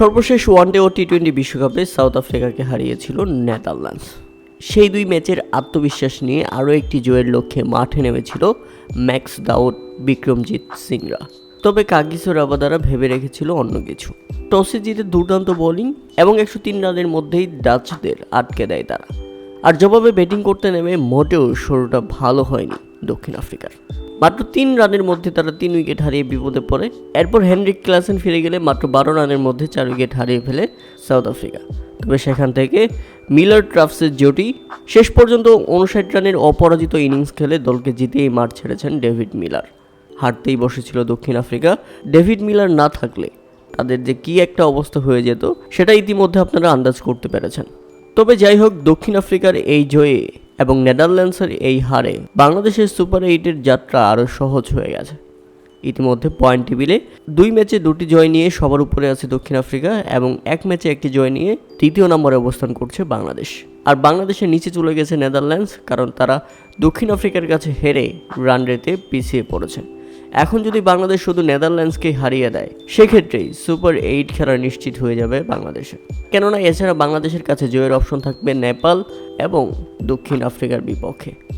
সর্বশেষ ওয়ানডে ও T twenty বিশ্বকাপে সাউথ আফ্রিকাকে হারিয়েছিল নেদারল্যান্ডস। সেই দুই ম্যাচের আত্মবিশ্বাস নিয়ে আরও একটি জয়ের লক্ষ্যে মাঠে নেমেছিল ম্যাক্স দাউদ, বিক্রমজিৎ সিংরা। তবে কাগিসো রাবাদারা ভেবে রেখেছিল অন্য কিছু। টসে জিতে দুর্দান্ত বোলিং এবং একশো তিন রানের মধ্যেই ডাচদের আটকে দেয় তারা। আর জবাবে ব্যাটিং করতে নেমে মোটেও শুরুটা ভালো হয়নি দক্ষিণ আফ্রিকার। মাত্র তিন রানের মধ্যে তারা তিন উইকেট হারিয়ে বিপদে পড়ে। এরপর হেনরিক ক্লাসেন ফিরে গেলে মাত্র বারো রানের মধ্যে চার উইকেট হারিয়ে ফেলে সাউথ আফ্রিকা। তবে সেখান থেকে মিলার ট্রাফসের জুটি শেষ পর্যন্ত উনষাট রানের অপরাজিত ইনিংস খেলে দলকে জিতেই মাঠ ছেড়েছেন ডেভিড মিলার। হারতেই বসেছিল দক্ষিণ আফ্রিকা। ডেভিড মিলার না থাকলে তাদের যে কী একটা অবস্থা হয়ে যেত, সেটা ইতিমধ্যে আপনারা আন্দাজ করতে পেরেছেন। তবে যাই হোক, দক্ষিণ আফ্রিকার এই জয়ে এবং নেদারল্যান্ডসের এই হারে বাংলাদেশের সুপার এইটের যাত্রা আরও সহজ হয়ে গেছে। ইতিমধ্যে পয়েন্ট টেবিলে দুই ম্যাচে দুটি জয় নিয়ে সবার উপরে আছে দক্ষিণ আফ্রিকা এবং এক ম্যাচে একটি জয় নিয়ে তৃতীয় নম্বরে অবস্থান করছে বাংলাদেশ। আর বাংলাদেশের নিচে চলে গেছে নেদারল্যান্ডস, কারণ তারা দক্ষিণ আফ্রিকার কাছে হেরে রান রেতে পিছিয়ে পড়েছে। এখন যদি বাংলাদেশ শুধু নেদারল্যান্ডসকে হারিয়ে দেয়, সেক্ষেত্রেই সুপার এইট খেলা নিশ্চিত হয়ে যাবে বাংলাদেশে। কেননা, এছাড়া বাংলাদেশের কাছে জয়ের অপশন থাকবে নেপাল এবং দক্ষিণ আফ্রিকার বিপক্ষে।